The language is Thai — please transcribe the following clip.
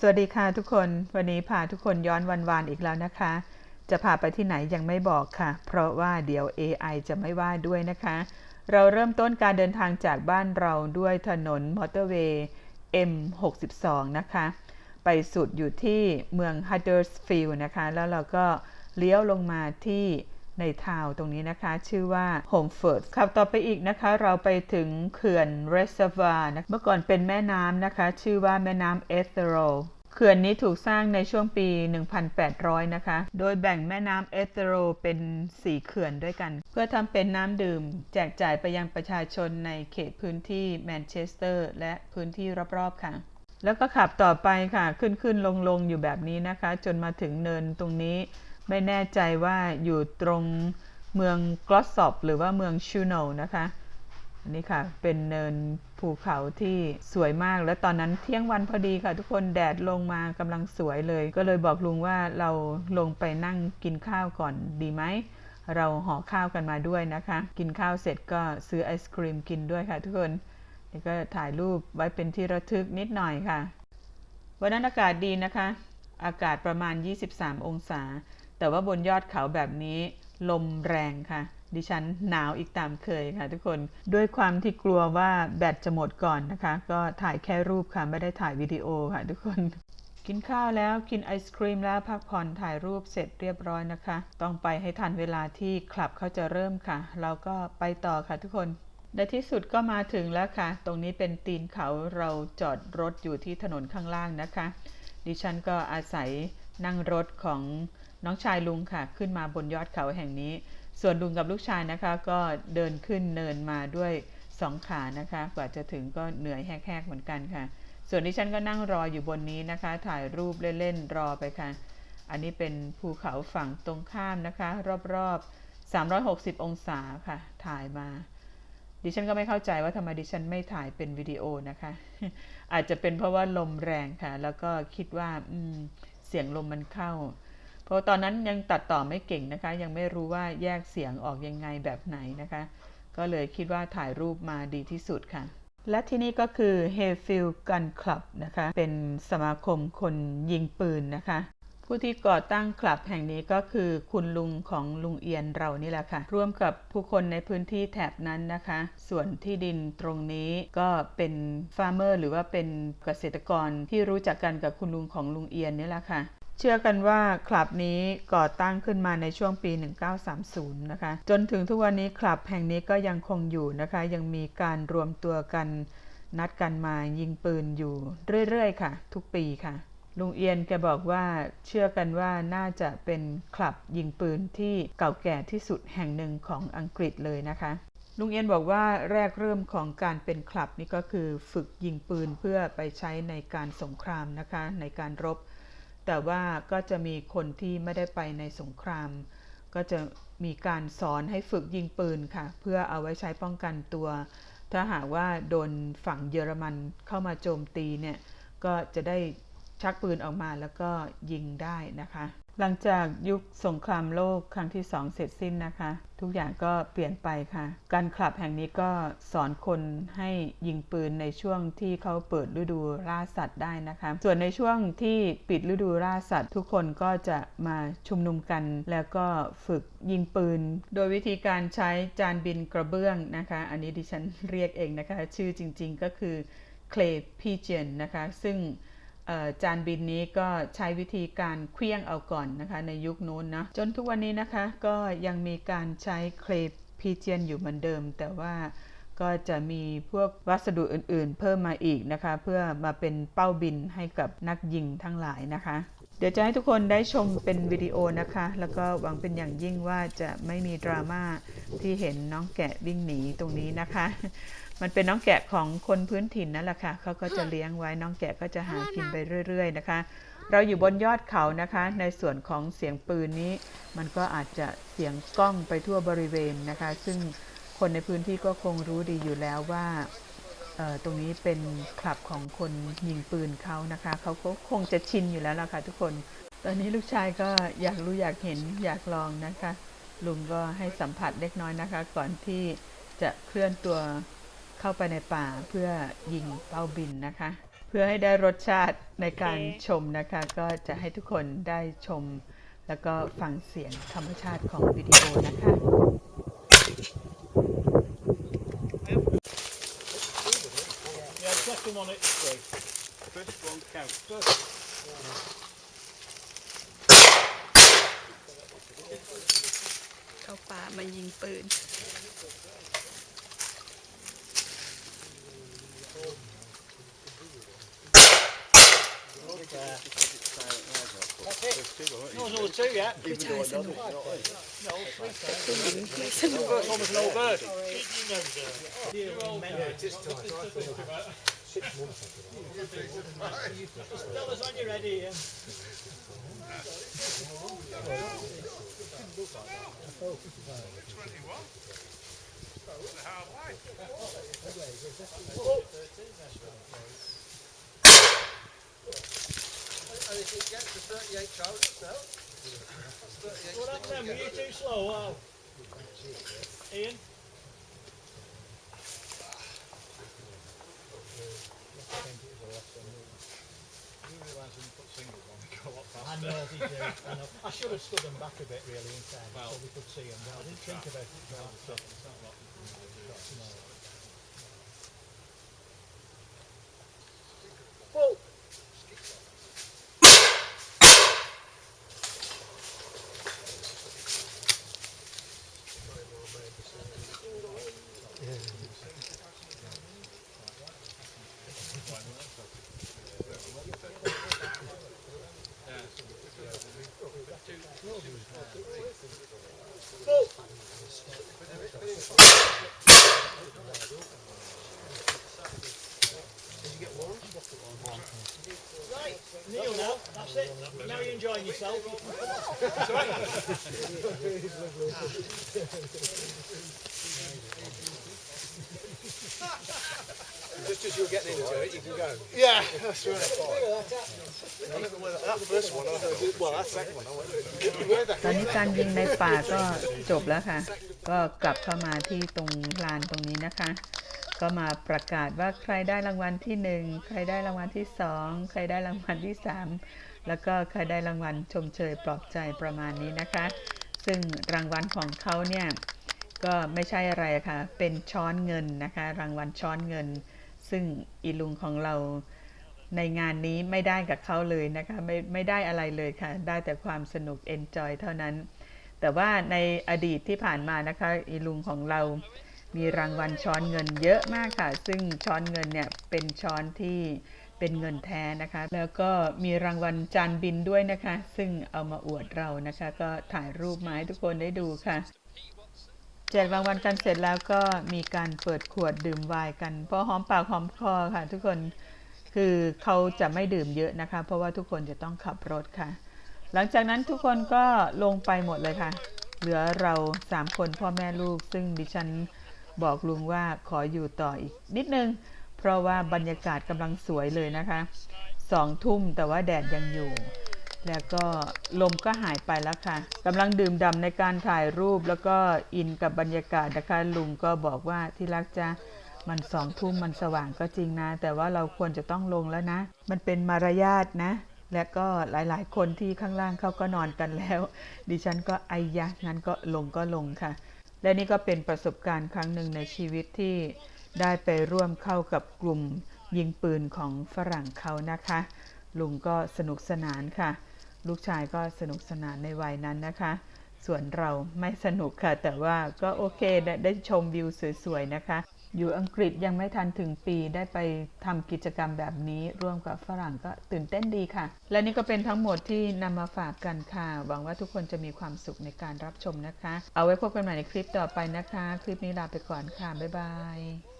สวัสดีค่ะทุกคน วันนี้พาทุกคนย้อนวันวานอีกแล้วนะคะ จะพาไปที่ไหนยังไม่บอกค่ะ เพราะว่าเดี๋ยว AI จะไม่ว่าด้วยนะคะ เราเริ่มต้นการเดินทางจากบ้านเราด้วยถนนมอเตอร์เวย์ M62 นะคะ ไปสุดอยู่ที่เมือง Huddersfield นะคะ แล้วเราก็เลี้ยวลงมาที่ ในทาวตรงนี้นะคะ ชื่อว่า Homeford ขับต่อไปอีกนะคะ เราไปถึงเขื่อน Reservoir นะเมื่อก่อนเป็นแม่น้ำนะคะ ชื่อว่าแม่น้ำ Ethereal เขื่อนนี้ถูกสร้างในช่วงปี 1800 นะคะ โดยแบ่งแม่น้ำเอเธโรเป็น 4 เขื่อนด้วยกัน เพื่อทำเป็นน้ำดื่ม แจกจ่ายไปยังประชาชนในเขตพื้นที่แมนเชสเตอร์ และพื้นที่รอบๆค่ะแล้วก็ขับต่อไปค่ะ ขึ้นขึ้นลงลงอยู่แบบนี้นะคะ จนมาถึงเนินตรงนี้ ไม่แน่ใจว่าอยู่ตรงเมืองกลอสซอบหรือว่าเมืองชูโนนะคะอันนี้ค่ะ เป็นเนินภูเขาที่สวยมาก และตอนนั้นเที่ยงวันพอดีค่ะ ทุกคนแดดลงมากำลังสวยเลย ก็เลยบอกลุงว่าเราลงไปนั่งกินข้าวก่อนดีไหมเราห่อข้าวกันมาด้วยนะคะ กินข้าวเสร็จก็ซื้อไอศครีมกินด้วยค่ะ ทุกคนนี่ก็ถ่ายรูปไว้เป็นที่ระทึกนิดหน่อยค่ะ วันนั้นอากาศดีนะคะ อากาศประมาณ 23 องศา แต่ว่าบนยอดเขาแบบนี้ลมแรงค่ะ ดิฉันหนาวอีกตามเคยค่ะ ทุกคนด้วยความที่กลัวว่าแบตจะหมดก่อนนะคะ ก็ถ่ายแค่รูปค่ะ ไม่ได้ถ่ายวิดีโอค่ะ ทุกคนกินข้าวแล้วกินไอศครีมแล้วพักผ่อนถ่ายรูปเสร็จเรียบร้อยนะคะ ต้องไปให้ทันเวลาที่คลับเขาจะเริ่มค่ะ เราก็ไปต่อค่ะทุกคนในที่สุดก็มาถึงแล้วค่ะ ตรงนี้เป็นตีนเขาเราจอดรถอยู่ที่ถนนข้างล่างนะคะ ดิฉันก็อาศัยนั่งรถของ น้องชายลุงค่ะ ขึ้นมาบนยอดเขาแห่งนี้ ส่วนลุงกับลูกชายนะคะ ก็เดินขึ้นเนินมาด้วยสองขานะคะ กว่าจะถึงก็เหนื่อยแหกๆเหมือนกันค่ะ ส่วนดิฉันก็นั่งรออยู่บนนี้นะคะ ถ่ายรูปเล่นๆรอไปค่ะ อันนี้เป็นภูเขาฝั่งตรงข้ามนะคะ รอบๆ 360 องศาค่ะ ถ่ายมา ดิฉันก็ไม่เข้าใจว่าทำไมดิฉันไม่ถ่ายเป็นวิดีโอนะคะ อาจจะเป็นเพราะว่าลมแรงค่ะ แล้วก็คิดว่าเสียงลมมันเข้า เพราะตอนนั้นยังตัดต่อไม่เก่งนะคะ ยังไม่รู้ว่าแยกเสียงออกยังไงแบบไหนนะคะ ก็เลยคิดว่าถ่ายรูปมาดีที่สุดค่ะ และที่นี่ก็คือ Hayfield Gun Club นะคะ เป็นสมาคมคนยิงปืนนะคะ ผู้ที่ก่อตั้งคลับแห่งนี้ก็คือคุณลุงของลุงเอียนเรานี่แหละค่ะ ร่วมกับผู้คนในพื้นที่แถบนั้นนะคะ ส่วนที่ดินตรงนี้ก็เป็นฟาร์มเมอร์หรือว่าเป็นเกษตรกรที่รู้จักกันกับคุณลุงของลุงเอียนนี่แหละค่ะ เชื่อกันว่าคลับนี้ก่อตั้งขึ้นมาในช่วงปี 1930 นะคะ จนถึงทุกวันนี้คลับแห่งนี้ก็ยังคงอยู่นะคะ ยังมีการรวมตัวกันนัดกันมายิงปืนอยู่เรื่อยๆ ค่ะ ทุกปีค่ะ ลุงเอียนแกบอกว่าเชื่อกันว่าน่าจะเป็นคลับยิงปืนที่เก่าแก่ที่สุดแห่งหนึ่งของอังกฤษเลยนะคะลุงเอียนบอกว่าแรกเริ่มของการเป็นคลับนี่ก็คือฝึกยิงปืนเพื่อไปใช้ในการสงครามนะคะ ในการรบ แต่ว่าก็จะมีคนที่ไม่ได้ไปในสงคราม ก็จะมีการสอนให้ฝึกยิงปืนค่ะ เพื่อเอาไว้ใช้ป้องกันตัว ถ้าหากว่าโดนฝั่งเยอรมันเข้ามาโจมตีเนี่ย ก็จะได้ ชักปืนออกมาแล้วก็ยิงได้นะคะ หลังจากยุคสงครามโลกครั้งที่2เสร็จสิ้นนะคะ ทุกอย่างก็เปลี่ยนไปค่ะ การคลับแห่งนี้ก็สอนคนให้ยิงปืนในช่วงที่เขาเปิดฤดูล่าสัตว์ได้นะคะ ส่วนในช่วงที่ปิดฤดูล่าสัตว์ ทุกคนก็จะมาชุมนุมกัน แล้วก็ฝึกยิงปืน โดยวิธีการใช้จานบินกระเบื้องนะคะ อันนี้ดิฉันเรียกเองนะคะ ชื่อจริงๆก็คือ clay pigeon นะคะ ซึ่ง จานบินนี้ก็ใช้วิธีการเคลี้ยงเอาก่อนนะคะ ในยุคนู้นนะจนทุกวันนี้นะคะก็ยังมีการใช้เคลพีเจียนอยู่เหมือนเดิม แต่ว่าก็จะมีพวกวัสดุอื่นๆ เพิ่มมาอีกนะคะ เพื่อมาเป็นเป้าบินให้กับนักยิงทั้งหลายนะคะ เดี๋ยวจะให้ทุกคนได้ชมเป็นวิดีโอนะคะ แล้วก็หวังเป็นอย่างยิ่งว่าจะไม่มีดราม่าที่เห็นน้องแกะวิ่งหนีตรงนี้นะคะ มันเป็นน้องแกะของคนพื้นถิ่นนั่นแหละค่ะเขาก็จะเลี้ยงไว้น้องแกะก็จะหากินไปเรื่อย ๆ นะคะ เราอยู่บนยอดเขานะคะ ในส่วนของเสียงปืนนี้ มันก็อาจจะเสียงกล้องไปทั่วบริเวณนะคะ ซึ่งคนในพื้นที่ก็คงรู้ดีอยู่แล้วว่า ตรงนี้เป็นคลับของคนยิงปืนเขานะคะ เขาก็คงจะชินอยู่แล้วล่ะค่ะทุกคน ตอนนี้ลูกชายก็อยากรู้อยากเห็นอยากลองนะคะ ลุงก็ให้สัมผัสเล็กน้อยนะคะ ก่อนที่จะเคลื่อนตัวเข้าไปในป่าเพื่อยิงเป้าบินนะคะ เพื่อให้ได้รสชาติในการชมนะคะ ก็จะให้ทุกคนได้ชม แล้วก็ฟังเสียงธรรมชาติของวิดีโอนะคะ เข้าป่ามายิงปืน No, no, two yet. Which eye is in the No, three times. ผู้หญิงไม่สนุก First one was an old bird. six months. Right. Tell us when you're ready, Ian. And if it gets to 38 hours itself, that's 38 What happened then? Were you too slow? Wow. Ian? realise when you put singles on, they go a lot I know. I know. I should have stood them back a bit really in time Well, so we could see them. Well, I didn't think about it. It's not- it's not a lot. Right, Neil now. That's it. Now you're enjoying yourself. You can come on. Just as you're getting into it, you can go. Yeah, that's right. That first one, I heard, well, that second one, I went, where the ตอนนี้การยิงในป่าก็จบแล้วค่ะ ก็กลับเข้ามาที่ตรงลานตรงนี้นะคะ ก็มาประกาศว่าใครได้รางวัลที่หนึ่งใครได้รางวัลที่สองใครได้รางวัลที่สามแล้วก็ใครได้รางวัลชมเชยปลอบใจประมาณนี้นะคะ ซึ่งรางวัลของเขาเนี่ย ก็ไม่ใช่อะไระค่ะ เป็นช้อนเงินนะคะ รางวัลช้อนเงิน ซึ่งอีลุงของเราในงานนี้ไม่ได้กับเขาเลยนะคะ ไม่ไม่ได้อะไรเลยค่ะ ได้แต่ความสนุก enjoy เท่านั้น แต่ว่าในอดีตที่ผ่านมานะคะ อีลุงของเรามีรางวัลช้อนเงินเยอะมากค่ะ ซึ่งช้อนเงินเนี่ยเป็นช้อนที่เป็นเงินแท้นะคะ แล้วก็มีรางวัลจานบินด้วยนะคะ ซึ่งเอามาอวดเรานะคะ ก็ถ่ายรูปมาให้ทุกคนได้ดูค่ะ จกรางวัลกันเสร็จแล้วก็มีการเปิดขวดดื่มไวน์กันเพราะหอมปากหอมคอค่ะ ทุกคนคือเขาจะไม่ดื่มเยอะนะคะ เพราะว่าทุกคนจะต้องขับรถค่ะ หลังจากนั้นทุกคนก็ลงไปหมดเลยค่ะ เหลือเราสามคนพ่อแม่ลูก ซึ่งดิฉันบอกลุงว่าขออยู่ต่ออีกนิดนึง เพราะว่าบรรยากาศกำลังสวยเลยนะคะสองทุ่มแต่ว่าแดดยังอยู่ แล้วก็ลมก็หายไปแล้วค่ะกำลังดื่มด่ำในการถ่ายรูปแล้วก็อินกับบรรยากาศนะคะลุงก็บอกว่าที่รักจะมันสองทุ่มมันสว่างก็จริงนะ แต่ว่าเราควรจะต้องลงแล้วนะ มันเป็นมารยาทนะ และก็หลายๆ คนที่ข้างล่างเขาก็นอนกันแล้ว ดิฉันก็ไอยะงั้นก็ลงก็ลงค่ะ และนี่ก็เป็นประสบการณ์ครั้งหนึ่งในชีวิตที่ได้ไปร่วมเข้ากับกลุ่มยิงปืนของฝรั่งเขานะคะ ลุงก็สนุกสนานค่ะ ลูกชายก็สนุกสนานในวัยนั้นนะคะ ส่วนเราไม่สนุกค่ะ แต่ว่าก็โอเคได้ได้ชมวิวสวยๆนะคะ อยู่อังกฤษยังไม่ทันถึงปีได้ไปทำกิจกรรมแบบนี้ร่วมกับฝรั่งก็ตื่นเต้นดีค่ะ และนี่ก็เป็นทั้งหมดที่นำมาฝากกันค่ะ หวังว่าทุกคนจะมีความสุขในการรับชมนะคะ เอาไว้พบกันใหม่ในคลิปต่อไปนะคะ คลิปนี้ลาไปก่อนค่ะบ๊ายบาย